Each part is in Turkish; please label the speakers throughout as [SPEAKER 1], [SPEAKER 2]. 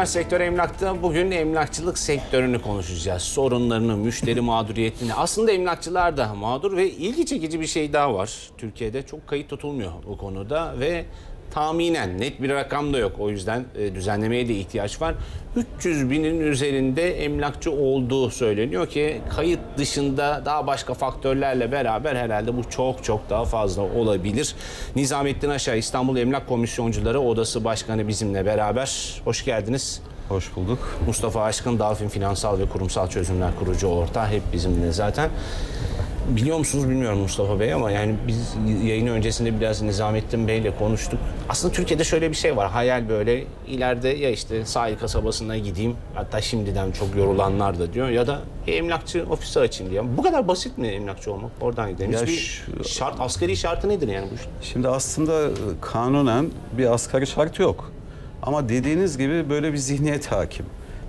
[SPEAKER 1] Günler Sektör Emlak'ta. Bugün emlakçılık sektörünü konuşacağız. Sorunlarını, müşteri mağduriyetini. Aslında emlakçılar da mağdur ve ilgi çekici bir şey daha var. Türkiye'de çok kayıt tutulmuyor bu konuda ve tahminen net bir rakam da yok. O yüzden e, düzenlemeye de ihtiyaç var. 300 binin üzerinde emlakçı olduğu söyleniyor ki kayıt dışında daha başka faktörlerle beraber herhalde bu çok çok daha fazla olabilir. Nizamettin Aşağı İstanbul Emlak Komisyoncuları Odası Başkanı bizimle beraber. Hoş geldiniz.
[SPEAKER 2] Hoş bulduk.
[SPEAKER 1] Mustafa Aşkın Dalfin Finansal ve Kurumsal Çözümler kurucu ortağı hep bizimle zaten. Biliyor musunuz bilmiyorum Mustafa Bey ama yani biz yayın öncesinde biraz Nizamettin Bey'le konuştuk. Aslında Türkiye'de şöyle bir şey var. Hayal böyle ileride ya işte sahil kasabasına gideyim hatta şimdiden çok yorulanlar da diyor ya da emlakçı ofisi açayım diye. Bu kadar basit mi emlakçı olmak? Oradan gidelim.
[SPEAKER 2] Ya
[SPEAKER 1] Hiçbir
[SPEAKER 2] şu-
[SPEAKER 1] şart, asgari şartı nedir yani bu işin?
[SPEAKER 2] Şimdi aslında e, kanunen bir asgari şart yok. Ama dediğiniz gibi böyle bir zihniyet hakim.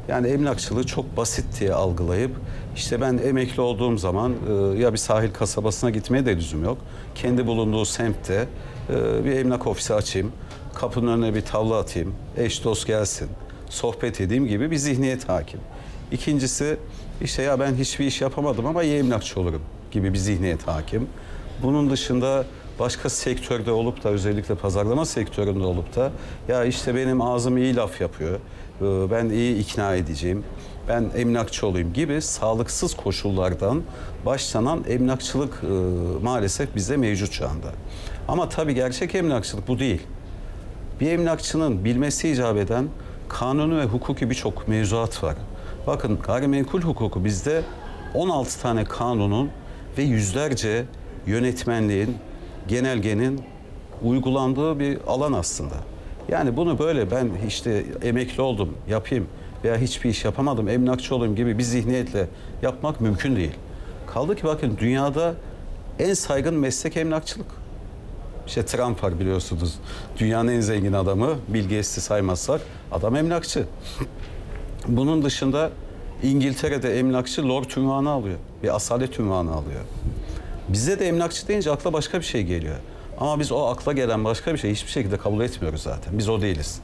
[SPEAKER 2] Yani emlakçılığı çok basit diye algılayıp işte ben emekli olduğum zaman e, ya bir sahil kasabasına gitmeye de lüzum yok. Kendi bulunduğu semtte e, bir emlak ofisi açayım. Kapının önüne bir tavla atayım. Eş dost gelsin. Sohbet edeyim gibi bir zihniyet hakim. İkincisi işte ya ben hiçbir iş yapamadım ama iyi emlakçı olurum gibi bir zihniyet hakim. Bunun dışında başka sektörde olup da özellikle pazarlama sektöründe olup da ya işte benim ağzım iyi laf yapıyor. E, Ben iyi ikna edeceğim. Ben emlakçı olayım gibi sağlıksız koşullardan başlanan emlakçılık e, maalesef bizde mevcut şu anda. Ama tabii gerçek emlakçılık bu değil. Bir emlakçının bilmesi icap eden kanunu ve hukuki birçok mevzuat var. Bakın gayrimenkul hukuku bizde 16 tane kanunun ve yüzlerce yönetmenliğin, genelgenin uygulandığı bir alan aslında. Yani bunu böyle ben işte emekli oldum, yapayım veya hiçbir iş yapamadım, emlakçı olayım gibi bir zihniyetle yapmak mümkün değil. Kaldı ki bakın dünyada en saygın meslek emlakçılık. İşte Trump var biliyorsunuz. Dünyanın en zengin adamı. Bill saymazsak adam emlakçı. Bunun dışında İngiltere'de emlakçı Lord ünvanı alıyor. Bir asalet ünvanı alıyor. Bize de emlakçı deyince akla başka bir şey geliyor. Ama biz o akla gelen başka bir şey hiçbir şekilde kabul etmiyoruz zaten. Biz o değiliz.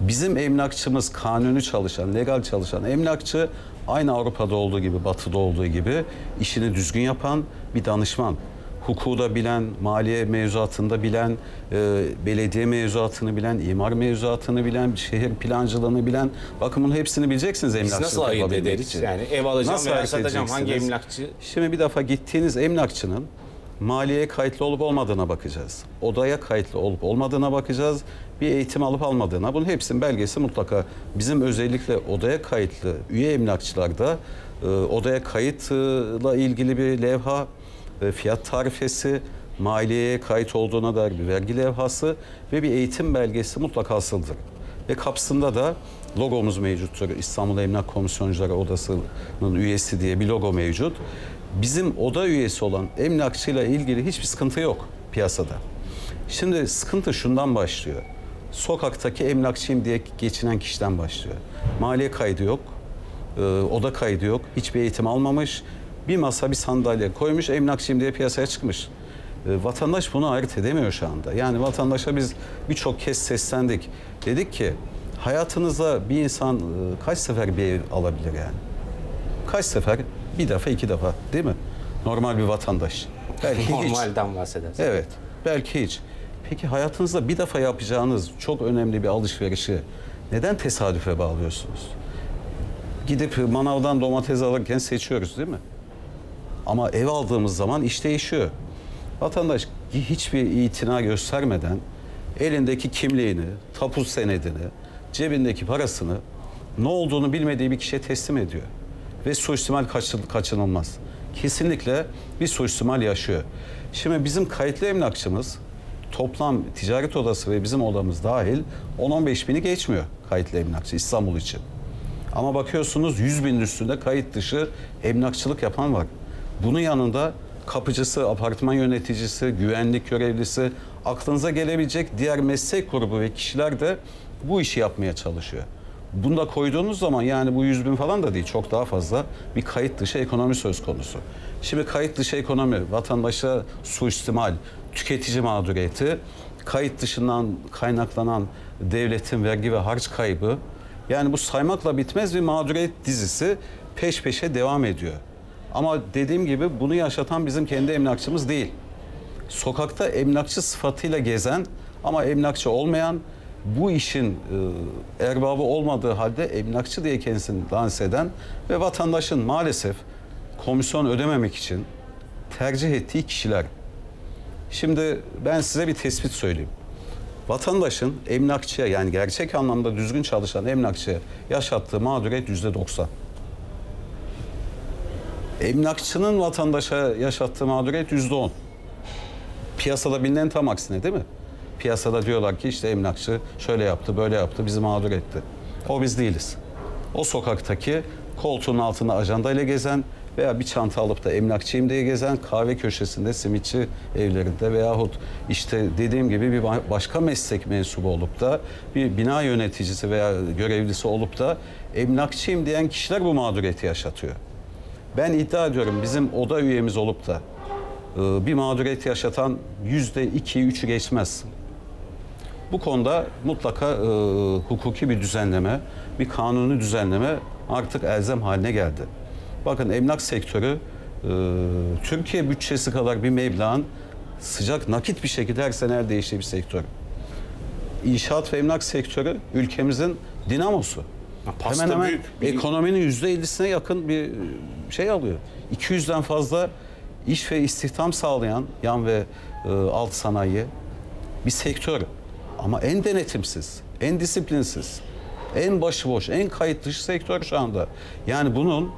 [SPEAKER 2] Bizim emlakçımız kanuni çalışan, legal çalışan emlakçı aynı Avrupa'da olduğu gibi, Batı'da olduğu gibi işini düzgün yapan bir danışman. Hukuku da bilen, maliye mevzuatında bilen, e, belediye mevzuatını bilen, imar mevzuatını bilen, şehir plancılığını bilen. Bakın bunun hepsini bileceksiniz
[SPEAKER 1] Biz
[SPEAKER 2] emlakçılık
[SPEAKER 1] nasıl ayırt ederiz?
[SPEAKER 2] için.
[SPEAKER 1] Yani ev alacağım
[SPEAKER 2] Nasıl
[SPEAKER 1] veya satacağım hangi emlakçı?
[SPEAKER 2] Şimdi bir defa gittiğiniz emlakçının maliyeye kayıtlı olup olmadığına bakacağız. Odaya kayıtlı olup olmadığına bakacağız. Bir eğitim alıp almadığına. Bunun hepsinin belgesi mutlaka bizim özellikle odaya kayıtlı üye emlakçılarda e, odaya kayıtla ilgili bir levha, e, fiyat tarifesi, maliyeye kayıt olduğuna dair bir vergi levhası ve bir eğitim belgesi mutlaka asıldır. Ve kapsında da logomuz mevcuttur. İstanbul Emlak Komisyoncuları Odası'nın üyesi diye bir logo mevcut. Bizim oda üyesi olan emlakçıyla ilgili hiçbir sıkıntı yok piyasada. Şimdi sıkıntı şundan başlıyor. Sokaktaki emlakçıyım diye geçinen kişiden başlıyor. Maliye kaydı yok, e, oda kaydı yok, hiçbir eğitim almamış. Bir masa, bir sandalye koymuş, emlakçıyım diye piyasaya çıkmış. E, Vatandaş bunu ayırt edemiyor şu anda. Yani vatandaşa biz birçok kez seslendik. Dedik ki hayatınızda bir insan e, kaç sefer bir ev alabilir yani? Kaç sefer? Bir defa, iki defa değil mi? Normal bir vatandaş. Belki hiç.
[SPEAKER 1] Normalden bahsedersin.
[SPEAKER 2] Evet, belki hiç. Peki hayatınızda bir defa yapacağınız çok önemli bir alışverişi neden tesadüfe bağlıyorsunuz? Gidip manavdan domates alırken seçiyoruz değil mi? Ama ev aldığımız zaman iş değişiyor. Vatandaş hiçbir itina göstermeden elindeki kimliğini, tapu senedini, cebindeki parasını ne olduğunu bilmediği bir kişiye teslim ediyor. Ve suistimal kaçı- kaçınılmaz. Kesinlikle bir suistimal yaşıyor. Şimdi bizim kayıtlı emlakçımız toplam ticaret odası ve bizim odamız dahil 10-15 bini geçmiyor kayıtlı emlakçı İstanbul için. Ama bakıyorsunuz 100 binin üstünde kayıt dışı emlakçılık yapan var. Bunun yanında kapıcısı, apartman yöneticisi, güvenlik görevlisi, aklınıza gelebilecek diğer meslek grubu ve kişiler de bu işi yapmaya çalışıyor. Bunu da koyduğunuz zaman yani bu 100 bin falan da değil çok daha fazla bir kayıt dışı ekonomi söz konusu. Şimdi kayıt dışı ekonomi vatandaşa suistimal, tüketici mağduriyeti, kayıt dışından kaynaklanan devletin vergi ve harç kaybı Yani bu saymakla bitmez bir mağduriyet dizisi peş peşe devam ediyor. Ama dediğim gibi bunu yaşatan bizim kendi emlakçımız değil. Sokakta emlakçı sıfatıyla gezen ama emlakçı olmayan, bu işin e, erbabı olmadığı halde emlakçı diye kendisini lanse eden ve vatandaşın maalesef komisyon ödememek için tercih ettiği kişiler. Şimdi ben size bir tespit söyleyeyim. Vatandaşın emlakçıya yani gerçek anlamda düzgün çalışan emlakçıya yaşattığı mağduriyet yüzde 90. Emlakçının vatandaşa yaşattığı mağduriyet yüzde 10. Piyasada bilinen tam aksine değil mi? Piyasada diyorlar ki işte emlakçı şöyle yaptı, böyle yaptı, bizi mağdur etti. O biz değiliz. O sokaktaki koltuğun altında ajandayla gezen veya bir çanta alıp da emlakçıyım diye gezen kahve köşesinde simitçi evlerinde veyahut işte dediğim gibi bir ba- başka meslek mensubu olup da bir bina yöneticisi veya görevlisi olup da emlakçıyım diyen kişiler bu mağduriyeti yaşatıyor. Ben iddia ediyorum bizim oda üyemiz olup da e, bir mağduriyet yaşatan yüzde iki, üçü geçmez. Bu konuda mutlaka e, hukuki bir düzenleme, bir kanuni düzenleme artık elzem haline geldi. Bakın emlak sektörü e, Türkiye bütçesi kadar bir meblağın sıcak nakit bir şekilde her sene el değiştiği bir sektör. İnşaat ve emlak sektörü ülkemizin dinamosu.
[SPEAKER 1] Pasta
[SPEAKER 2] hemen hemen
[SPEAKER 1] büyük. Bir-
[SPEAKER 2] ekonominin yüzde ellisine yakın bir şey alıyor. 200'den fazla iş ve istihdam sağlayan yan ve e, alt sanayi bir sektör. Ama en denetimsiz, en disiplinsiz, en başıboş, en kayıt dışı sektör şu anda. Yani bunun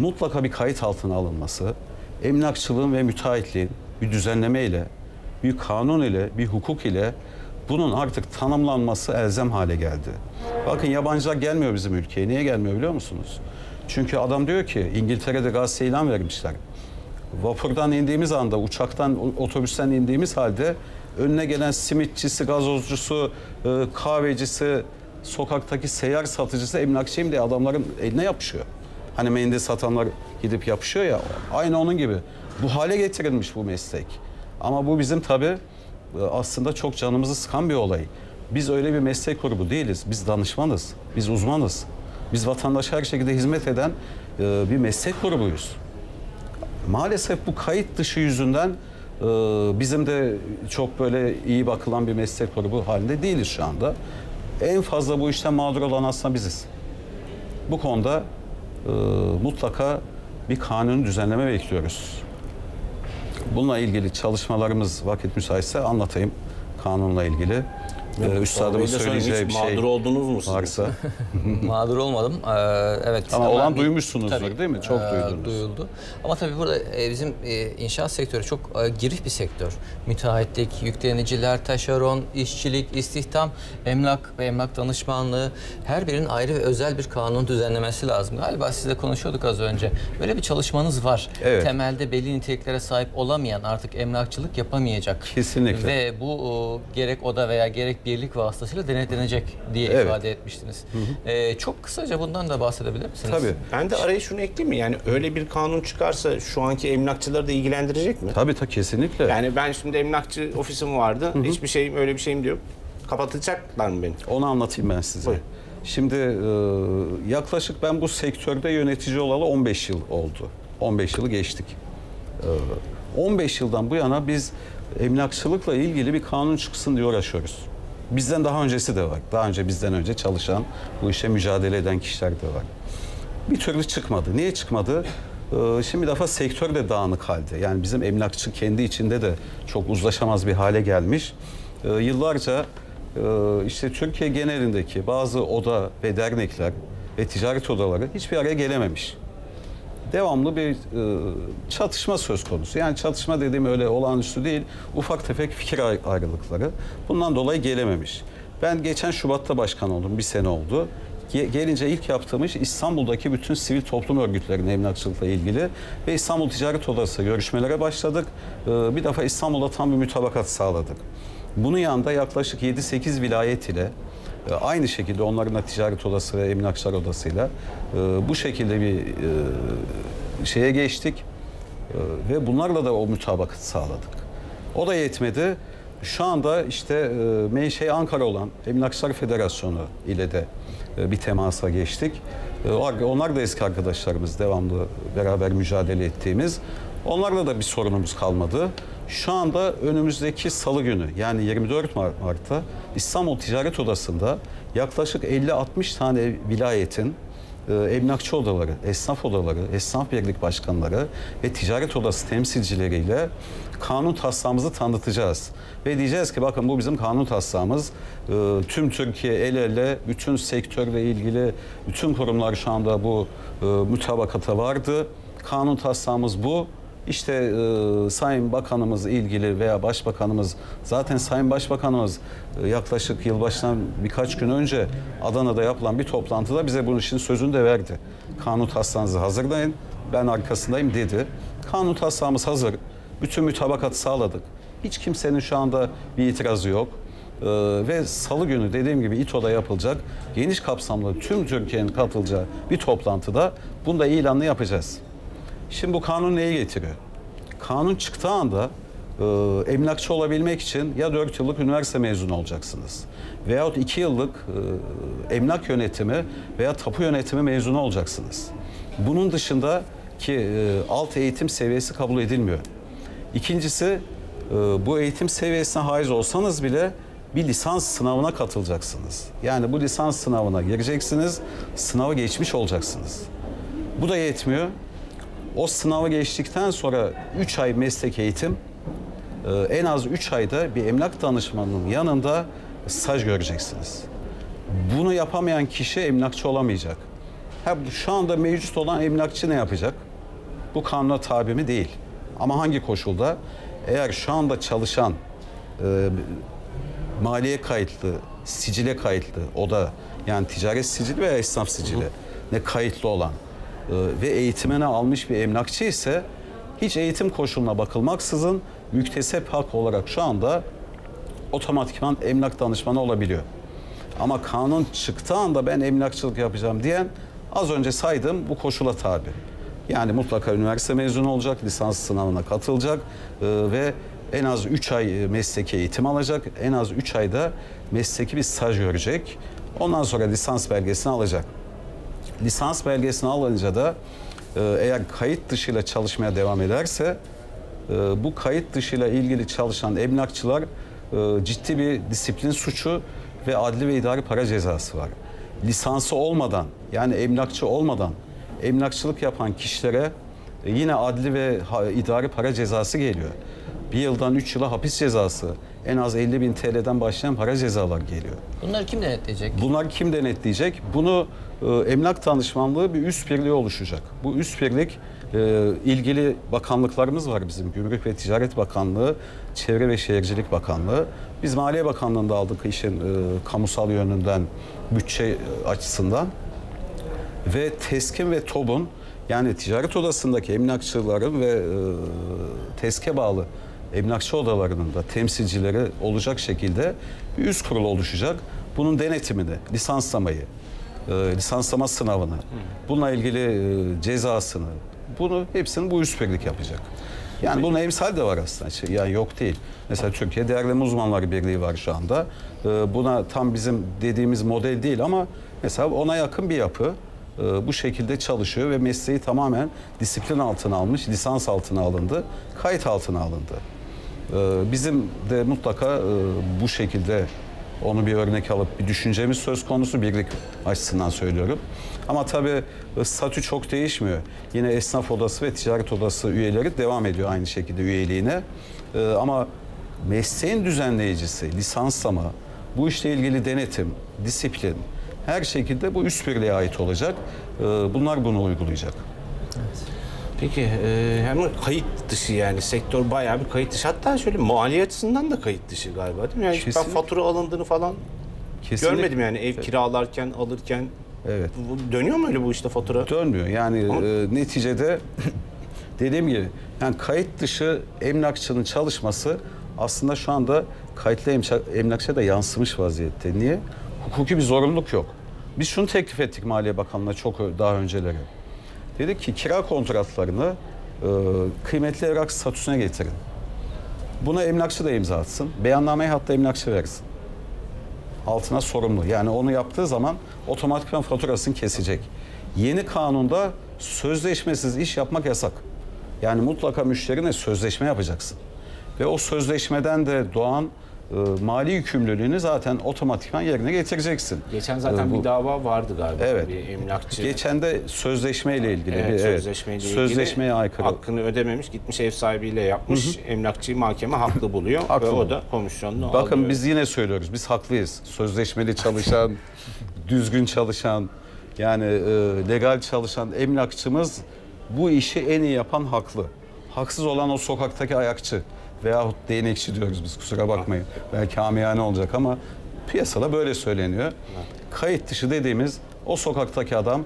[SPEAKER 2] mutlaka bir kayıt altına alınması, emlakçılığın ve müteahhitliğin bir düzenleme ile, bir kanun ile, bir hukuk ile bunun artık tanımlanması elzem hale geldi. Bakın yabancılar gelmiyor bizim ülkeye. Niye gelmiyor biliyor musunuz? Çünkü adam diyor ki İngiltere'de gazete ilan vermişler. Vapurdan indiğimiz anda, uçaktan, otobüsten indiğimiz halde önüne gelen simitçisi, gazozcusu, e, kahvecisi, sokaktaki seyyar satıcısı, emlakçıyım diye adamların eline yapışıyor. Hani mendil satanlar gidip yapışıyor ya, aynı onun gibi. Bu hale getirilmiş bu meslek. Ama bu bizim tabii e, aslında çok canımızı sıkan bir olay. Biz öyle bir meslek grubu değiliz. Biz danışmanız, biz uzmanız. Biz vatandaşa her şekilde hizmet eden e, bir meslek grubuyuz maalesef bu kayıt dışı yüzünden bizim de çok böyle iyi bakılan bir meslek grubu halinde değiliz şu anda. En fazla bu işten mağdur olan aslında biziz. Bu konuda e, mutlaka bir kanun düzenleme bekliyoruz. Bununla ilgili çalışmalarımız vakit müsaitse anlatayım kanunla ilgili. Ee, üstadımın söyleyeceği bir şey
[SPEAKER 1] Mağdur oldunuz mu siz?
[SPEAKER 2] varsa.
[SPEAKER 3] Mağdur olmadım. Ee, evet.
[SPEAKER 2] Ama olan
[SPEAKER 3] bir-
[SPEAKER 2] duymuşsunuzdur, değil mi? Çok duydunuz.
[SPEAKER 3] Duyuldu. Ama tabii burada e, bizim e, inşaat sektörü çok e, girift bir sektör. Müteahhitlik, yükleniciler, taşeron, işçilik, istihdam, emlak ve emlak danışmanlığı her birinin ayrı ve özel bir kanun düzenlemesi lazım. Galiba sizle konuşuyorduk az önce. Böyle bir çalışmanız var.
[SPEAKER 2] Evet.
[SPEAKER 3] Temelde belli niteliklere sahip olamayan artık emlakçılık yapamayacak.
[SPEAKER 2] Kesinlikle.
[SPEAKER 3] Ve bu o, gerek oda veya gerek birlik vasıtasıyla denetlenecek diye
[SPEAKER 2] Evet.
[SPEAKER 3] ifade etmiştiniz. Ee, çok kısaca bundan da bahsedebilir misiniz?
[SPEAKER 2] Tabii.
[SPEAKER 1] Ben de araya şunu ekleyeyim mi? Yani öyle bir kanun çıkarsa şu anki emlakçıları da ilgilendirecek mi?
[SPEAKER 2] Tabii tabii kesinlikle.
[SPEAKER 1] Yani ben şimdi emlakçı ofisim vardı. Hiçbir şeyim öyle bir şeyim de yok. Kapatacaklar mı beni?
[SPEAKER 2] Onu anlatayım ben size.
[SPEAKER 1] Buyurun.
[SPEAKER 2] Şimdi e, yaklaşık ben bu sektörde yönetici olalı 15 yıl oldu. 15 yılı geçtik. E, 15 yıldan bu yana biz emlakçılıkla ilgili bir kanun çıksın diye uğraşıyoruz. Bizden daha öncesi de var. Daha önce bizden önce çalışan, bu işe mücadele eden kişiler de var. Bir türlü çıkmadı. Niye çıkmadı? Ee, Şimdi bir defa sektör de dağınık halde. Yani bizim emlakçı kendi içinde de çok uzlaşamaz bir hale gelmiş. Ee, Yıllarca e, işte Türkiye genelindeki bazı oda ve dernekler ve ticaret odaları hiçbir araya gelememiş. Devamlı bir e, çatışma söz konusu. Yani çatışma dediğim öyle olağanüstü değil, ufak tefek fikir ay- ayrılıkları. Bundan dolayı gelememiş. Ben geçen Şubat'ta başkan oldum, bir sene oldu. Ge- Gelince ilk yaptığım iş İstanbul'daki bütün sivil toplum örgütlerinin emlakçılıkla ilgili ve İstanbul Ticaret Odası görüşmelere başladık. Ee, Bir defa İstanbul'da tam bir mütabakat sağladık. Bunun yanında yaklaşık 7-8 vilayet ile e, aynı şekilde onların da ticaret odası ve emlakçılar odasıyla e, bu şekilde bir e, şeye geçtik. E, ve bunlarla da o mutabakatı sağladık. O da yetmedi. Şu anda işte e, menşei Ankara olan Emlakçılar Federasyonu ile de e, bir temasa geçtik. E, onlar- da eski arkadaşlarımız devamlı beraber mücadele ettiğimiz. Onlarla da bir sorunumuz kalmadı. Şu anda önümüzdeki salı günü yani 24 Mar- Mart'ta İstanbul Ticaret Odası'nda yaklaşık 50-60 tane vilayetin e, emlakçı odaları, esnaf odaları, esnaf birlik başkanları ve ticaret odası temsilcileriyle kanun taslağımızı tanıtacağız. Ve diyeceğiz ki bakın bu bizim kanun taslağımız. E, tüm Türkiye el ele bütün sektörle ilgili bütün kurumlar şu anda bu e, mütabakata vardı. Kanun taslağımız bu. İşte e, Sayın Bakanımız ilgili veya Başbakanımız zaten Sayın Başbakanımız e, yaklaşık yılbaşından birkaç gün önce Adana'da yapılan bir toplantıda bize bunun için sözünü de verdi. Kanun taslağınızı hazırlayın ben arkasındayım dedi. Kanun taslağımız hazır. Bütün mütabakatı sağladık. Hiç kimsenin şu anda bir itirazı yok. Ee, ve salı günü dediğim gibi İTO'da yapılacak geniş kapsamlı tüm Türkiye'nin katılacağı bir toplantıda bunu da ilanını yapacağız. Şimdi bu kanun neyi getiriyor? Kanun çıktığı anda e, emlakçı olabilmek için ya 4 yıllık üniversite mezunu olacaksınız veyahut 2 yıllık e, emlak yönetimi veya tapu yönetimi mezunu olacaksınız. Bunun dışında ki e, alt eğitim seviyesi kabul edilmiyor. İkincisi e, bu eğitim seviyesine haiz olsanız bile bir lisans sınavına katılacaksınız. Yani bu lisans sınavına gireceksiniz, sınavı geçmiş olacaksınız. Bu da yetmiyor. O sınavı geçtikten sonra 3 ay meslek eğitim, e, en az 3 ayda bir emlak danışmanının yanında staj göreceksiniz. Bunu yapamayan kişi emlakçı olamayacak. Ha, şu anda mevcut olan emlakçı ne yapacak? Bu kanuna tabi mi değil. Ama hangi koşulda? Eğer şu anda çalışan e, maliye kayıtlı, sicile kayıtlı, o da yani ticaret sicili veya esnaf sicili ne kayıtlı olan ve eğitimine almış bir emlakçı ise hiç eğitim koşuluna bakılmaksızın müktesep hak olarak şu anda otomatikman emlak danışmanı olabiliyor. Ama kanun çıktığı anda ben emlakçılık yapacağım diyen az önce saydım bu koşula tabi. Yani mutlaka üniversite mezunu olacak, lisans sınavına katılacak e, ve en az 3 ay mesleki eğitim alacak. En az 3 ayda mesleki bir staj görecek. Ondan sonra lisans belgesini alacak. Lisans belgesini alınca da e, eğer kayıt dışıyla çalışmaya devam ederse e, bu kayıt dışıyla ilgili çalışan emlakçılar e, ciddi bir disiplin suçu ve adli ve idari para cezası var. Lisansı olmadan yani emlakçı olmadan emlakçılık yapan kişilere yine adli ve idari para cezası geliyor. Bir yıldan üç yıla hapis cezası, en az 50 bin TL'den başlayan para cezalar geliyor.
[SPEAKER 3] Bunları kim denetleyecek?
[SPEAKER 2] Bunlar kim denetleyecek? Bunu emlak danışmanlığı bir üst birliği oluşacak. Bu üst birlik e, ilgili bakanlıklarımız var bizim. Gümrük ve Ticaret Bakanlığı, Çevre ve Şehircilik Bakanlığı. Biz Maliye Bakanlığı'nda aldık işin e, kamusal yönünden, bütçe e, açısından. Ve TESK'in ve TOB'un yani ticaret odasındaki emlakçıların ve e, TESK'e bağlı emlakçı odalarının da temsilcileri olacak şekilde bir üst kurul oluşacak. Bunun denetimini, lisanslamayı, e, lisanslama sınavını, bununla ilgili e, cezasını, bunu hepsini bu üst birlik yapacak. Yani bunun emsal de var aslında. Şey, Yani yok değil. Mesela Türkiye Değerleme Uzmanları Birliği var şu anda. E, Buna tam bizim dediğimiz model değil ama mesela ona yakın bir yapı e, bu şekilde çalışıyor ve mesleği tamamen disiplin altına almış, lisans altına alındı, kayıt altına alındı. E, Bizim de mutlaka e, bu şekilde onu bir örnek alıp bir düşüncemiz söz konusu birlik açısından söylüyorum. Ama tabii e, statü çok değişmiyor. Yine esnaf odası ve ticaret odası üyeleri devam ediyor aynı şekilde üyeliğine. E, Ama mesleğin düzenleyicisi, lisanslama, bu işle ilgili denetim, disiplin, her şekilde bu üst birliğe ait olacak. Ee, Bunlar bunu uygulayacak.
[SPEAKER 1] Peki e, hem kayıt dışı yani sektör bayağı bir kayıt dışı. Hatta şöyle maliye açısından da kayıt dışı galiba değil mi? Yani hiç ben
[SPEAKER 2] Kesinlikle.
[SPEAKER 1] fatura alındığını falan
[SPEAKER 2] Kesinlikle
[SPEAKER 1] görmedim yani ev kiralarken alırken.
[SPEAKER 2] Evet.
[SPEAKER 1] Bu- bu Dönüyor mu öyle bu işte fatura?
[SPEAKER 2] Dönmüyor. Yani e, neticede dediğim gibi yani kayıt dışı emlakçının çalışması aslında şu anda kayıtlı emça- emlakçıya da yansımış vaziyette. Niye? Hukuki bir zorunluluk yok. Biz şunu teklif ettik Maliye Bakanlığı'na çok ö- daha önceleri. Dedik ki kira kontratlarını e, kıymetli evrak statüsüne getirin. Buna emlakçı da imza atsın. Beyannameyi hatta emlakçı versin. Altına sorumlu. Yani onu yaptığı zaman otomatikman faturasını kesecek. Yeni kanunda sözleşmesiz iş yapmak yasak. Yani mutlaka müşterine sözleşme yapacaksın. Ve o sözleşmeden de doğan e, mali yükümlülüğünü zaten otomatikman yerine getireceksin.
[SPEAKER 1] Geçen zaten
[SPEAKER 2] E, bu-
[SPEAKER 1] bir dava vardı galiba.
[SPEAKER 2] Evet.
[SPEAKER 1] Bir emlakçı.
[SPEAKER 2] Geçen de sözleşmeyle ilgili
[SPEAKER 1] Evet,
[SPEAKER 2] bir evet,
[SPEAKER 1] sözleşmeyle ilgili
[SPEAKER 2] sözleşmeye aykırı.
[SPEAKER 1] hakkını ödememiş gitmiş ev sahibiyle yapmış emlakçıyı mahkeme haklı buluyor
[SPEAKER 2] Haklı
[SPEAKER 1] ve o da komisyonunu
[SPEAKER 2] Bakın
[SPEAKER 1] alıyor.
[SPEAKER 2] biz yine söylüyoruz. Biz haklıyız. Sözleşmeli çalışan, düzgün çalışan, yani e, legal çalışan emlakçımız bu işi en iyi yapan haklı. Haksız olan o sokaktaki ayakçı veyahut değnekçi diyoruz biz kusura bakmayın. Belki amiyane olacak ama piyasada böyle söyleniyor. Kayıt dışı dediğimiz o sokaktaki adam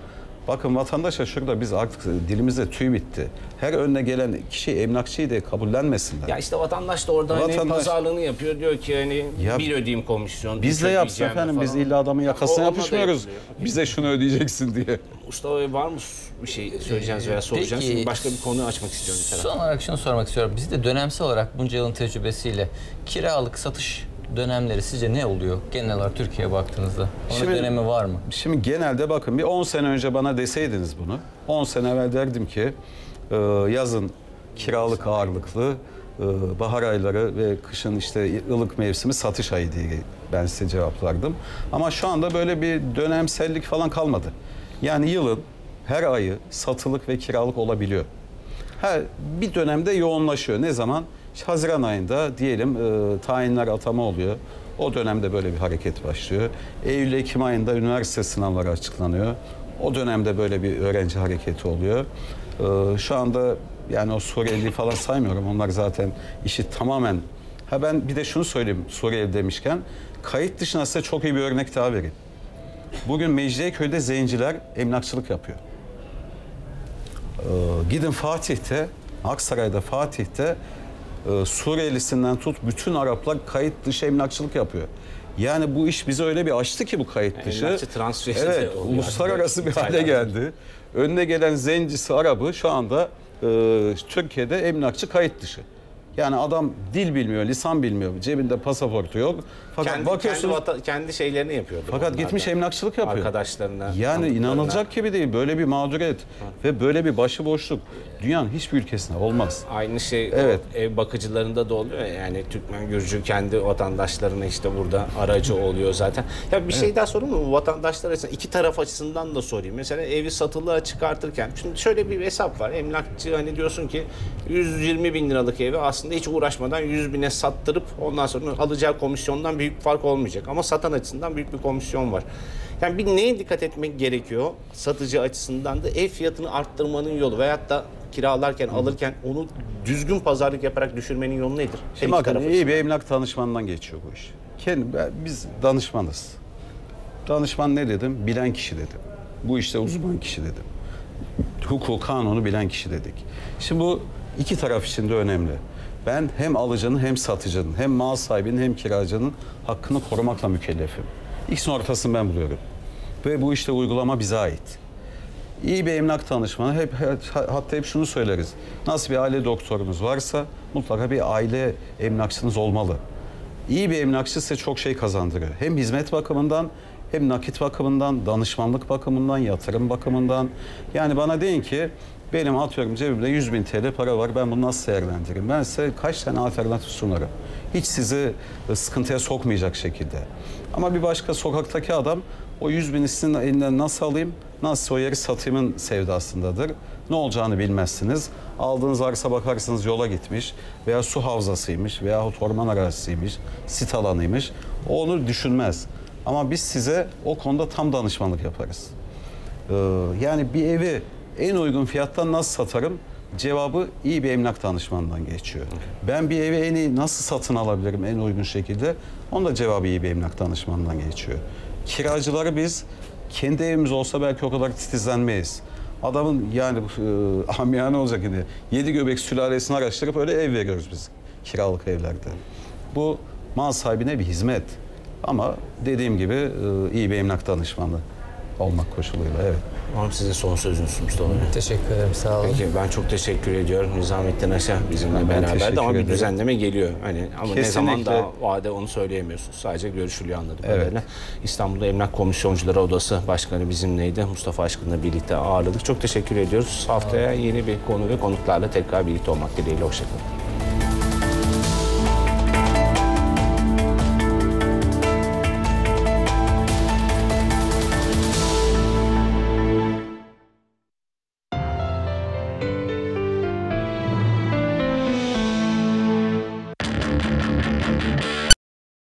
[SPEAKER 2] Bakın vatandaşa şurada biz artık dilimizde tüy bitti. Her önüne gelen kişi emlakçıyı da kabullenmesinler.
[SPEAKER 1] ya işte vatandaş da orada hani
[SPEAKER 2] Vatandaş-
[SPEAKER 1] pazarlığını yapıyor diyor ki hani
[SPEAKER 2] Ya
[SPEAKER 1] bir ödeyeyim komisyon.
[SPEAKER 2] Biz de yapsın efendim. Biz
[SPEAKER 1] falan.
[SPEAKER 2] illa adamın yakasına
[SPEAKER 1] da
[SPEAKER 2] yapışmıyoruz. Bize şunu ödeyeceksin diye.
[SPEAKER 1] Mustafa Bey var mı bir şey söyleyeceğiniz veya soracağınız?
[SPEAKER 3] Peki,
[SPEAKER 1] Şimdi başka bir konu açmak istiyorum.
[SPEAKER 3] Son olarak şunu sormak istiyorum. Biz de dönemsel olarak bunca yılın tecrübesiyle kiralık satış dönemleri sizce ne oluyor genel olarak Türkiye'ye baktığınızda? Onun
[SPEAKER 2] Şimdi-
[SPEAKER 3] dönemi var mı?
[SPEAKER 2] Şimdi genelde bakın bir 10 sene önce bana deseydiniz bunu. 10 sene evvel derdim ki e, yazın kiralık ağırlıklı, e, bahar ayları ve kışın işte ılık mevsimi satış ayı diye ben size cevaplardım. Ama şu anda böyle bir dönemsellik falan kalmadı. Yani yılın her ayı satılık ve kiralık olabiliyor. Ha, bir dönemde yoğunlaşıyor. Ne zaman? Haziran ayında diyelim e, tayinler atama oluyor. O dönemde böyle bir hareket başlıyor. Eylül-Ekim ayında üniversite sınavları açıklanıyor. O dönemde böyle bir öğrenci hareketi oluyor. E, şu anda yani o Suriyeli falan saymıyorum. Onlar zaten işi tamamen... Ha ben bir de şunu söyleyeyim Suriyeli demişken. Kayıt dışına size çok iyi bir örnek daha vereyim. Bugün Mecidiyeköy'de zenciler emlakçılık yapıyor. Ee, gidin Fatih'te, Aksaray'da Fatih'te e, Suriyelisinden tut bütün Araplar kayıt dışı emlakçılık yapıyor. Yani bu iş bize öyle bir açtı ki bu kayıt dışı.
[SPEAKER 1] Emlakçı transferi de
[SPEAKER 2] Evet,
[SPEAKER 1] oluyor
[SPEAKER 2] uluslararası bir hale geldi. Önüne gelen zencisi Arabı şu anda e, Türkiye'de emlakçı kayıt dışı. Yani adam dil bilmiyor, lisan bilmiyor, cebinde pasaportu yok. Fakat
[SPEAKER 1] Kendi,
[SPEAKER 2] bakıyorsunuz
[SPEAKER 1] kendi, vata- kendi şeylerini yapıyordu.
[SPEAKER 2] fakat gitmiş emlakçılık yapıyor.
[SPEAKER 1] Arkadaşlarına.
[SPEAKER 2] Yani inanılacak gibi değil. Böyle bir mağduriyet ve böyle bir başıboşluk dünyanın hiçbir ülkesinde olmaz.
[SPEAKER 1] Aynı şey
[SPEAKER 2] Evet.
[SPEAKER 1] ev bakıcılarında da oluyor ya. yani Türkmen Gürcü kendi vatandaşlarına işte burada aracı oluyor zaten. Ya bir şey daha sorayım mı? Vatandaşlar açısından iki taraf açısından da sorayım. Mesela evi satılığa çıkartırken şimdi şöyle bir hesap var. Emlakçı hani diyorsun ki 120 bin liralık evi aslında hiç uğraşmadan 100 bine sattırıp ondan sonra alacağı komisyondan büyük bir fark olmayacak. Ama satan açısından büyük bir komisyon var. Yani bir neye dikkat etmek gerekiyor satıcı açısından da ev fiyatını arttırmanın yolu veyahut da kiralarken alırken onu düzgün pazarlık yaparak düşürmenin yolu nedir?
[SPEAKER 2] Şimdi bakın iyi bir emlak danışmanından geçiyor bu iş. Kendi, biz danışmanız. Danışman ne dedim? Bilen kişi dedim. Bu işte uzman kişi dedim. Hukuk, kanunu bilen kişi dedik. Şimdi bu iki taraf için de önemli. Ben hem alıcının hem satıcının hem mal sahibinin hem kiracının hakkını korumakla mükellefim. İkisinin ortasını ben buluyorum. Ve bu işte uygulama bize ait. İyi bir emlak danışmanı hep hatta hep şunu söyleriz. Nasıl bir aile doktorunuz varsa mutlaka bir aile emlakçınız olmalı. İyi bir emlakçı size çok şey kazandırıyor. Hem hizmet bakımından hem nakit bakımından, danışmanlık bakımından, yatırım bakımından. Yani bana deyin ki benim atıyorum cebimde 100 bin TL para var ben bunu nasıl değerlendiririm? Ben size kaç tane alternatif sunarım. Hiç sizi e, sıkıntıya sokmayacak şekilde. Ama bir başka sokaktaki adam o 100 bin sizin elinden nasıl alayım, nasıl o yeri satayımın sevdasındadır. Ne olacağını bilmezsiniz. Aldığınız arsa bakarsınız yola gitmiş veya su havzasıymış veya orman arazisiymiş, sit alanıymış. O onu düşünmez. Ama biz size o konuda tam danışmanlık yaparız. Ee, yani bir evi en uygun fiyattan nasıl satarım? Cevabı iyi bir emlak danışmanından geçiyor. Ben bir evi en iyi nasıl satın alabilirim en uygun şekilde? Onun da cevabı iyi bir emlak danışmanından geçiyor. Kiracıları biz kendi evimiz olsa belki o kadar titizlenmeyiz. Adamın yani e, amiyane olacak yine. Yedi göbek sülalesini araştırıp öyle ev veriyoruz biz kiralık evlerde. Bu mal sahibine bir hizmet. Ama dediğim gibi e, iyi bir emlak danışmanı olmak koşuluyla. Evet.
[SPEAKER 1] Umarım sizin son sözünüz Mustafa Bey.
[SPEAKER 3] Teşekkür ederim. Sağ olun.
[SPEAKER 1] Peki ben çok teşekkür ediyorum. Nizamettin Aşa bizimle
[SPEAKER 2] Ben
[SPEAKER 1] beraberdi
[SPEAKER 2] teşekkür
[SPEAKER 1] ama bir
[SPEAKER 2] ederim.
[SPEAKER 1] düzenleme geliyor. Hani ama ne zaman
[SPEAKER 2] Kesinlikle.
[SPEAKER 1] daha vade onu söyleyemiyorsunuz. Sadece görüşülüyor anladığım
[SPEAKER 2] Evet.
[SPEAKER 1] kadarıyla. İstanbul'da Emlak Komisyoncuları Odası Başkanı bizimleydi. Mustafa Aşkın'la birlikte ağırladık. Çok teşekkür ediyoruz. Haftaya yeni bir konu ve konuklarla tekrar birlikte olmak dileğiyle. Hoşçakalın.